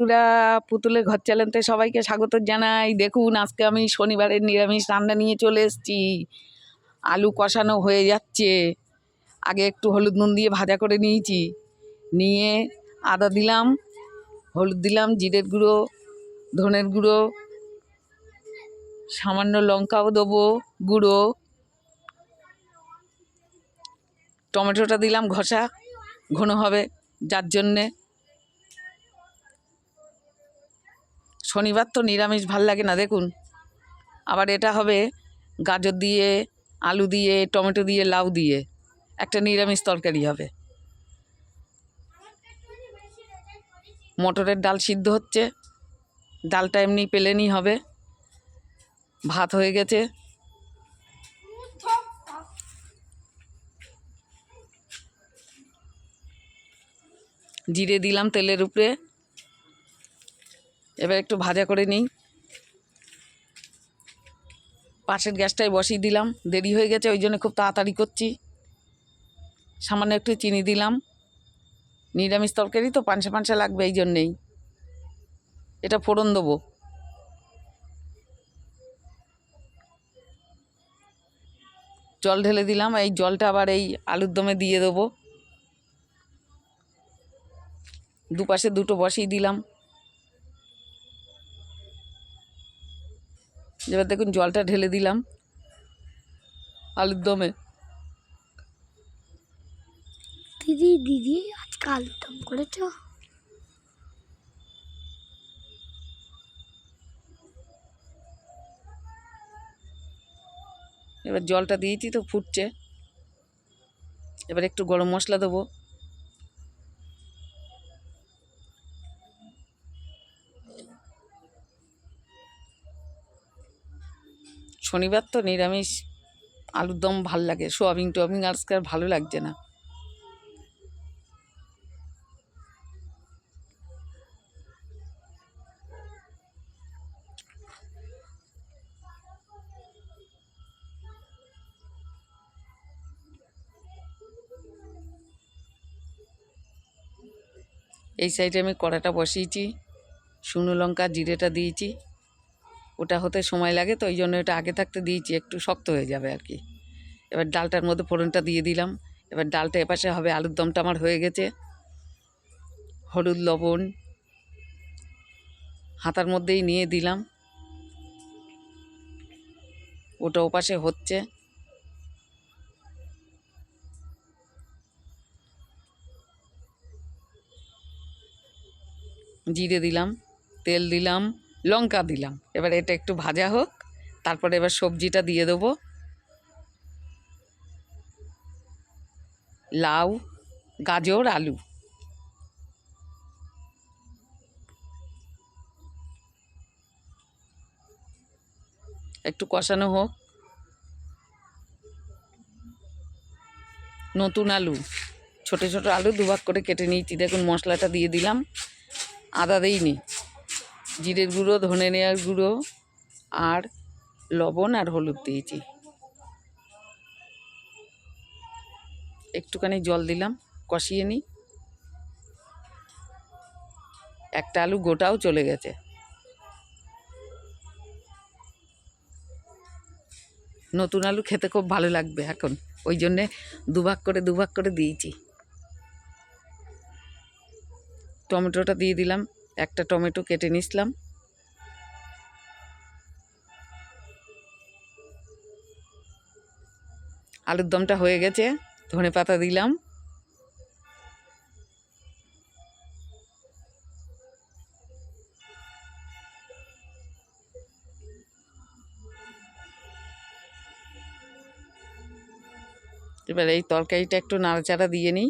পুরা পুতুলের ঘর চ্যানেলতে সবাইকে স্বাগত জানাই। দেখুন, আজকে আমি শনিবারের নিরামিষ রান্না নিয়ে চলে এসেছি। আলু কষানো হয়ে যাচ্ছে। আগে একটু হলুদ নুন দিয়ে ভাজা করে নিয়েছি। নিয়ে আদা দিলাম, হলুদ দিলাম, জিরের গুঁড়ো, ধনের গুঁড়ো, সামান্য লঙ্কাও দেবো, গুঁড়ো। টমেটোটা দিলাম ঘষা, ঘন হবে, যার জন্যে শনিবার তো নিরামিষ, ভালো লাগে না, দেখুন। আবার এটা হবে গাজর দিয়ে, আলু দিয়ে, টমেটো দিয়ে, লাউ দিয়ে। একটা নিরামিষ তরকারি হবে। মটরের ডাল সিদ্ধ হচ্ছে। ডালটা এমনি পেলেনই হবে। ভাত হয়ে গেছে। জিরে দিলাম তেলের উপরে। এবার একটু ভাজা করে নিই। পাশের গ্যাসটাই বসিয়ে দিলাম। দেরি হয়ে গেছে, ওই জন্য খুব তাড়াতাড়ি করছি। সামান্য একটু চিনি দিলাম। নিরামিষ তরকারি তো পানসা পানসা লাগবে এই জন্যেই। এটা ফোড়ন দেবো। জল ঢেলে দিলাম, এই জলটা আবার এই আলুর দমে দিয়ে দেবো। দুপাশে দুটো বসিয়ে দিলাম। এবার দেখুন জলটা ঢেলে দিলাম আলুর দমে। দিদি দিদি আজকে আলুর দম করেছ? এবার জলটা দিয়েছি তো ফুটছে। এবার একটু গরম মশলা দেবো। শনিবার তো নিরামিষ, আলুর দম ভালো লাগে, সোয়াবিন টোয়াবিন আজকে আর ভালো লাগছে না। এই সাইডে আমি কড়াটা বসিয়েছি, শুকনো লঙ্কা, জিরেটা দিয়েছি। ওটা হতে সময় লাগে, তো ওই জন্য ওটা আগে থাকতে দিয়েছি, একটু শক্ত হয়ে যাবে আর কি। এবার ডালটার মধ্যে ফোড়নটা দিয়ে দিলাম। এবার ডালটা এপাশে হবে, আলুর দমটা আমার হয়ে গেছে। হলুদ, লবণ হাতার মধ্যেই নিয়ে দিলাম। ওটা ওপাশে হচ্ছে। জিরে দিলাম, তেল দিলাম। লঙ্কা দিলাম। এবার এটা একটু ভাজা হোক, তারপরে এবার সবজিটা দিয়ে দেবো। লাউ, গাজর, আলু। একটু কষানো হোক। নতুন আলু, ছোট ছোট আলু দুভাগ করে কেটে নিয়েছি। দেখুন, মশলাটা দিয়ে দিলাম। আদা দিইনি। জিরের গুঁড়ো, ধনে নেওয়ার গুঁড়ো আর লবণ আর হলুদ দিয়েছি। একটুখানি জল দিলাম, কষিয়ে নিই। একটা আলু গোটাও চলে গেছে। নতুন আলু খেতে খুব ভালো লাগবে এখন। ওই জন্যে দুভাগ করে দুভাগ করে দিয়েছি। টমেটোটা দিয়ে দিলাম। একটা টমেটো কেটে নিছিলাম। আলুর দমটা হয়ে গেছে, ধনে পাতা দিলাম। এবার এই তরকারিটা একটু নাড়াচাড়া দিয়ে নিই।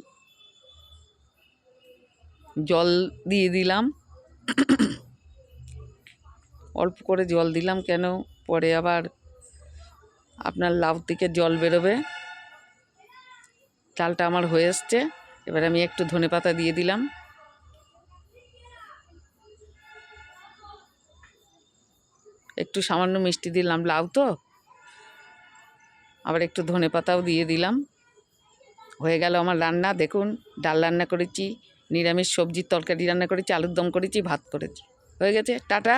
জল দিয়ে দিলাম। অল্প করে জল দিলাম কেন? পরে আবার আপনার লাউ থেকে জল বেরোবে। চালটা আমার হয়ে এসছে। এবার আমি একটু ধনে পাতা দিয়ে দিলাম। একটু সামান্য মিষ্টি দিলাম লাউ তো। আবার একটু ধনে পাতাও দিয়ে দিলাম। হয়ে গেল আমার রান্না। দেখুন, ডাল রান্না করেছি। নিরামিষ সবজির তরকারি রান্না করেছি আলুর দম করেছি ভাত করেছি। হয়ে গেছে টাটা।